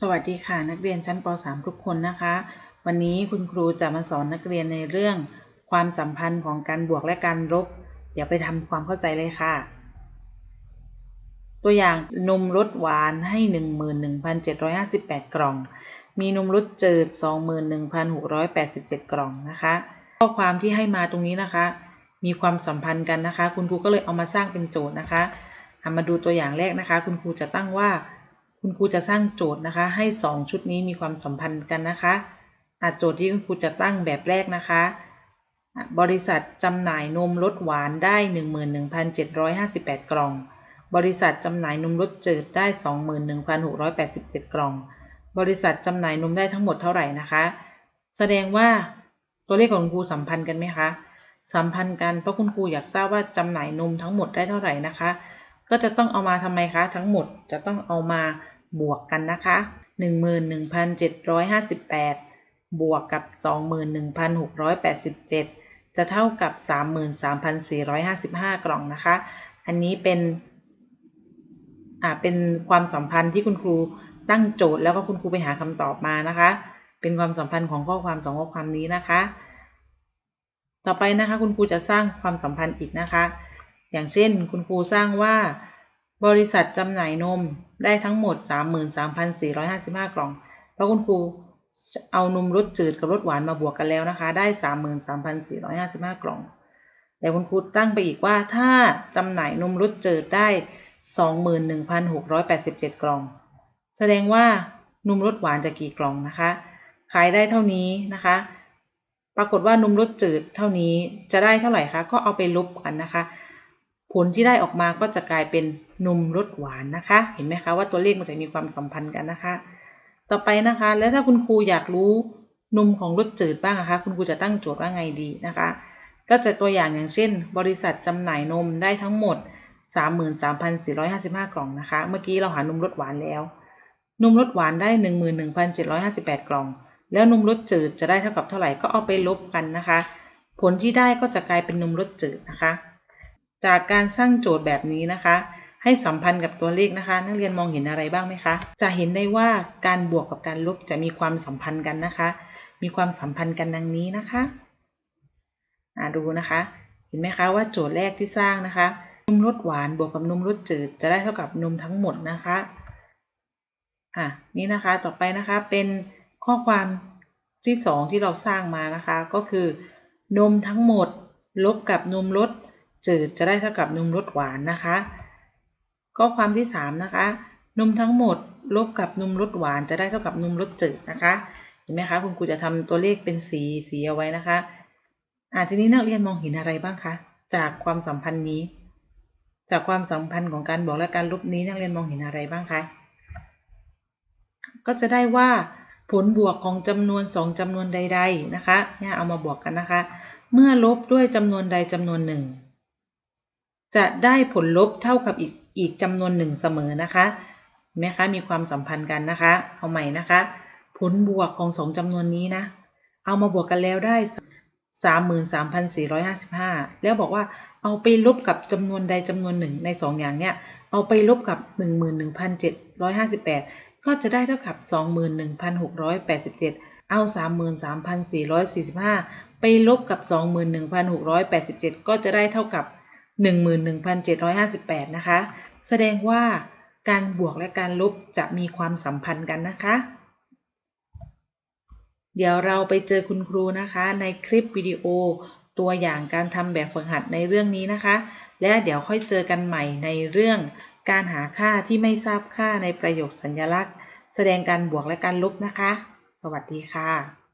สวัสดีค่ะ นักเรียนชั้นป .3 ทุกคนนะคะ วันนี้คุณครูจะมาสอนนักเรียนในเรื่องความสัมพันธ์ของการบวกและการลบเดี๋ยวไปทำความเข้าใจเลยค่ะ ตัวอย่างนมรสหวานให้ 11,758 กล่อง มีนมรสจืด 21,687 กล่องนะคะ ข้อความที่ให้มาตรงนี้นะคะ มีความสัมพันธ์กันนะคะ คุณครูก็เลยเอามาสร้างเป็นโจทย์นะคะามาดูตัวอย่างแรกนะคะ คุณครูจะตั้งว่า คุณครูจะสร้างโจทย์นะคะ ให้ 2 ชุดนี้มีความสัมพันธ์กันนะคะอโจทย์ที่คุณครูจะตั้งแบบแรกนะคะอะบริษัทจำหน่ายนมรสหวานได้ 11,758 กล่อง บริษัทจำหน่ายนมรสจืดได้ 21,687 กล่อง บริษัทจำหน่ายนมได้ทั้งหมดเท่าไหร่นะคะ แสดงว่าตัวเลขของคุณครูสัมพันธ์กันไหมคะสัมพันธ์กันเพราะคุณครูอยากทราบว่าจำหน่ายนมทั้งหมดได้เท่าไหร่นะคะ ก็จะต้องเอามาทำไมคะ ทั้งหมดจะต้องเอามา บวกกันนะคะ 11,758 บวกกับ 21,687 จะเท่ากับ 33,455 กล่องนะคะ อันนี้เป็นอ่าเป็นความสัมพันธ์ที่คุณครูตั้งโจทย์แล้วก็คุณครูไปหาคำตอบมานะคะ เป็นความสัมพันธ์ของข้อความสองข้อความนี้นะคะ ต่อไปนะคะคุณครูจะสร้างความสัมพันธ์อีกนะคะ อย่างเช่นคุณครูสร้างว่า บริษัทจำหน่ายนมได้ทั้งหมด 33,455 กล่องแล้วคุณครูเอานมรสจืดกับรสหวานมาบวกกันแล้วนะคะ ได้ 33,455 กล่อง แต่คุณครูตั้งไปอีกว่าถ้าจำหน่ายนมรสจืดได้ 21,687 กล่อง แสดงว่านมรสหวานจะกี่กล่องนะคะ ขายได้เท่านี้นะคะ ปรากฏว่านมรสจืดเท่านี้จะได้เท่าไหร่คะ ก็เอาไปลบกันนะคะ ผลที่ได้ออกมาก็จะกลายเป็นนมรสหวานนะคะ เห็นไหมคะว่าตัวเลขมันจะมีความสัมพันธ์กันนะคะ ต่อไปนะคะ แล้วถ้าคุณครูอยากรู้นมของรสจืดบ้างนะคะ คุณครูจะตั้งโจทย์ว่าไงดีนะคะ ก็จะตัวอย่างอย่างเช่น บริษัทจำหน่ายนมได้ทั้งหมด 33,455 กล่องนะคะ เมื่อกี้เราหานมรสหวานแล้ว นมรสหวานได้ 11,758 กล่อง แล้วนมรสจืดจะได้เท่ากับเท่าไหร่ก็เอาไปลบกันนะคะ ผลที่ได้ก็จะกลายเป็นนมรสจืดนะคะ จากการสร้างโจทย์แบบนี้นะคะ ให้สัมพันธ์กับตัวเลขนะคะ นักเรียนมองเห็นอะไรบ้างไหมคะ จะเห็นได้ว่าการบวกกับการลบจะมีความสัมพันธ์กันนะคะ มีความสัมพันธ์กันดังนี้นะคะอ่าดูนะคะ เห็นไหมคะว่าโจทย์แรกที่สร้างนะคะนมรสหวานบวกกับนมรสจืดจะได้เท่ากับนมทั้งหมดนะคะอะนี่นะคะต่อไปนะคะเป็นข้อความที่สองที่เราสร้างมานะคะ ก็คือนมทั้งหมด ลบกับนมรส จืดจะได้เท่ากับนมรสหวานนะคะ ข้อความที่สามนะคะ นมทั้งหมดลบกับนมรสหวานจะได้เท่ากับนมรสจืดนะคะเห็นไหมคะคุณครูจะทำตัวเลขเป็นสีสีเอาไว้นะคะอ่าทีนี้นักเรียนมองเห็นอะไรบ้างคะจากความสัมพันธ์นี้ จากความสัมพันธ์ของการบวกและการลบนี้นักเรียนมองเห็นอะไรบ้างคะก็จะได้ว่าผลบวกของจำนวน 2จำนวนใด ๆ นะคะเนี่ยเอามาบวกกันนะคะ เมื่อลบด้วยจำนวนใดจำนวนหนึ่ง จะได้ผลลบเท่ากับอีกอีกจำนวนหนึ่งเสมอนะคะเห็นไหมคะมีความสัมพันธ์กันนะคะ เอาใหม่นะคะ ผลบวกของสองจำนวนนี้นะ เอามาบวกกันแล้วได้33,455แล้วบอกว่าเอาไปลบกับจำนวนใดจำนวนหนึ่งในสองอย่างเนี้ยเอาไปลบกับ11,758ก็จะได้เท่ากับ21,687เอา33,445ไปลบกับ21,687ก็จะได้เท่ากับ 11,758 นะคะ แสดงว่าการบวกและการลบจะมีความสัมพันธ์กันนะคะ เดี๋ยวเราไปเจอคุณครูนะคะ ในคลิปวิดีโอตัวอย่างการทำแบบฝึกหัดในเรื่องนี้นะคะ และเดี๋ยวค่อยเจอกันใหม่ในเรื่องการหาค่าที่ไม่ทราบค่าในประโยคสัญลักษณ์ แสดงการบวกและการลบนะคะ สวัสดีค่ะ